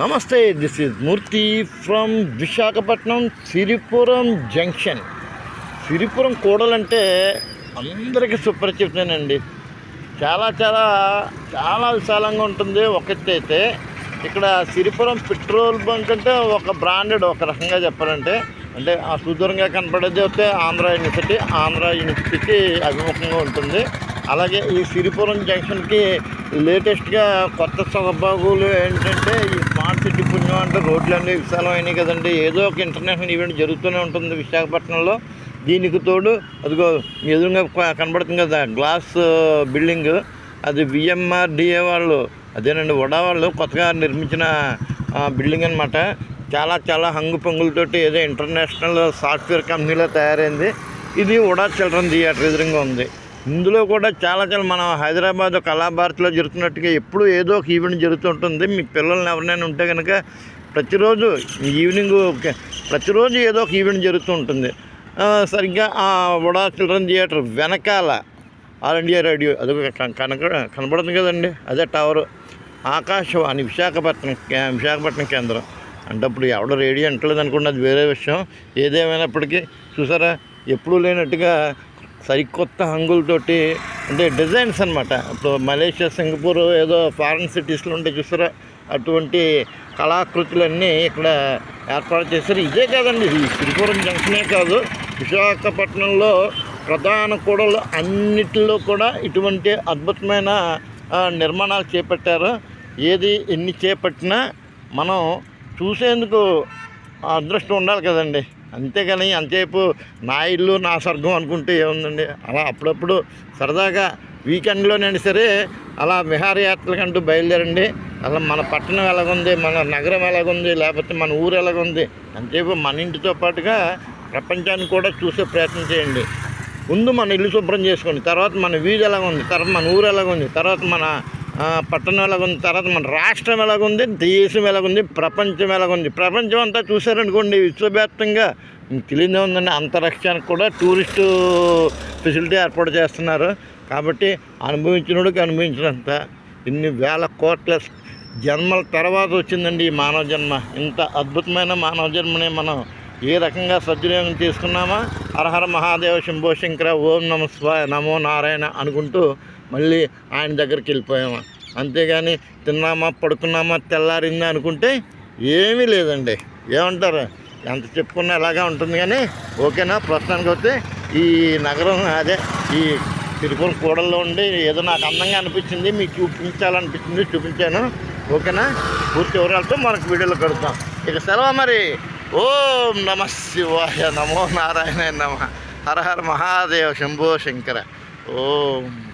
నమస్తే this is Murthy from Visakhapatnam Siripuram junction. Siripuram కూడలంటే అందరికీ సుపరిచితమేనండి చాలా చాలా చాలా విశాలంగా ఉంటుంది ఒకటి అయితే ఇక్కడ సిరిపురం పెట్రోల్ బంక్ అంటే ఒక బ్రాండెడ్ ఒక రకంగా చెప్పాలంటే. అంటే ఆ సుదూరంగా కనపడేది అయితే ఆంధ్ర యూనివర్సిటీ ఆంధ్ర యూనివర్సిటీకి అభిముఖంగా ఉంటుంది. అలాగే ఈ సిరిపురం జంక్షన్కి లేటెస్ట్గా కొత్త సొగబాగులు ఏంటంటే ఈ స్మార్ట్ సిటీ పుణ్యం అంటే రోడ్లన్నీ విశాలమైనవి కదండి. ఏదో ఒక ఇంటర్నేషనల్ ఈవెంట్ జరుగుతూనే ఉంటుంది విశాఖపట్నంలో. దీనికి తోడు అదిగో ఎదురుగా కనబడుతుంది కదా గ్లాస్ బిల్డింగ్. అది విఎంఆర్డిఏ వాళ్ళు అదేనండి వడా వాళ్ళు కొత్తగా నిర్మించిన బిల్డింగ్ అనమాట చాలా చాలా హంగు పొంగులతోటి ఏదో ఇంటర్నేషనల్ సాఫ్ట్వేర్ కంపెనీలో తయారైంది. ఇది ఉడా చిల్డ్రన్ థియేటర్ ఎదురుగా ఉంది. ఇందులో కూడా చాలా చాలా మనం హైదరాబాద్ కళాభారతిలో జరుగుతున్నట్టుగా ఎప్పుడు ఏదో ఒక ఈవెంట్ జరుగుతుంటుంది. మీ పిల్లల్ని ఎవరినైనా ఉంటే కనుక ప్రతిరోజు ఈవినింగ్ ప్రతిరోజు ఏదో ఒక ఈవెంట్ జరుగుతూ ఉంటుంది సరిగ్గా ఆ వడా చిల్డ్రన్ థియేటర్ వెనకాల ఆల్ ఇండియా రేడియో అది కనక కనబడుతుంది కదండి. అదే టవరు. ఆకాశవాణి విశాఖపట్నం విశాఖపట్నం కేంద్రం. అంటే అప్పుడు ఎవడ రేడియో అంటలేదు అనుకోండి అది వేరే విషయం. ఏదేమైనప్పటికీ చూసారా? ఎప్పుడూ లేనట్టుగా సరికొత్త హంగులతోటి అంటే డిజైన్స్ అనమాట ఇప్పుడు మలేషియా సింగపూర్ ఏదో ఫారిన్ సిటీస్లో ఉంటే చూసారా అటువంటి కళాకృతులన్నీ ఇక్కడ ఏర్పాటు చేశారు. ఇదే కాదండి ఇది శ్రీపురం జంక్షనే కాదు విశాఖపట్నంలో ప్రధాన కూడలు అన్నిటిలో కూడా ఇటువంటి అద్భుతమైన నిర్మాణాలు చేపట్టారు. ఏది ఎన్ని చేపట్టినా మనం చూసేందుకు అదృష్టం ఉండాలి కదండి. అంతేగాని అంతసేపు నా ఇల్లు నా స్వర్గం అనుకుంటే ఏముందండి? అలా అప్పుడప్పుడు సరదాగా వీకెండ్లోనైనా సరే అలా విహారయాత్రలకంటూ బయలుదేరండి. అలా మన పట్టణం ఎలాగుంది? మన నగరం ఎలాగుంది? లేకపోతే మన ఊరు ఎలాగుంది? అంతసేపు మన ఇంటితో పాటుగా ప్రపంచాన్ని కూడా చూసే ప్రయత్నం చేయండి. ముందు మన ఇల్లు శుభ్రం చేసుకోండి. తర్వాత మన వీధి ఎలాగుంది? తర్వాత మన ఊరు ఎలాగుంది? తర్వాత మన పట్టణం ఎలాగుంది? తర్వాత మన రాష్ట్రం ఎలాగుంది? దేశం ఎలాగుంది? ప్రపంచం ఎలాగుంది? ప్రపంచం అంతా చూసారనుకోండి విశ్వవ్యాప్తంగా. తెలియదే ఉందండి అంతరిక్షానికి కూడా టూరిస్టు ఫెసిలిటీ ఏర్పాటు చేస్తున్నారు. కాబట్టి అనుభవించినోడికి అనుభవించినంత ఇన్ని వేల కోట్ల జన్మల తర్వాత వచ్చిందండి ఈ మానవ జన్మ. ఇంత అద్భుతమైన మానవ జన్మని మనం ఏ రకంగా సద్వినియోగం తీసుకున్నామా హరహర మహాదేవ శంభో శంకర ఓం నమ శివాయ నమో నారాయణ అనుకుంటూ మళ్ళీ ఆయన దగ్గరికి వెళ్ళిపోయామా. అంతేగాని తిన్నామా పడుకున్నామా తెల్లారిందా అనుకుంటే ఏమీ లేదండి. ఏమంటారు? ఎంత చెప్పుకున్నా ఎలాగా ఉంటుంది కానీ ఓకేనా? ప్రస్తుతానికి వస్తే ఈ నగరం అదే ఈ తిరుపతి కూడల్లో ఉండి ఏదో నాకు అందంగా అనిపించింది మీకు చూపించాలనిపించింది చూపించాను. ఓకేనా? పూర్తి వివరాలతో మనకు వీడియోలో కడుతాం ఇక సెలవు మరి. ఓం నమ శివాయ నమో నారాయణ నమ. హర హర మహాదేవ శంభో శంకర. ఓం.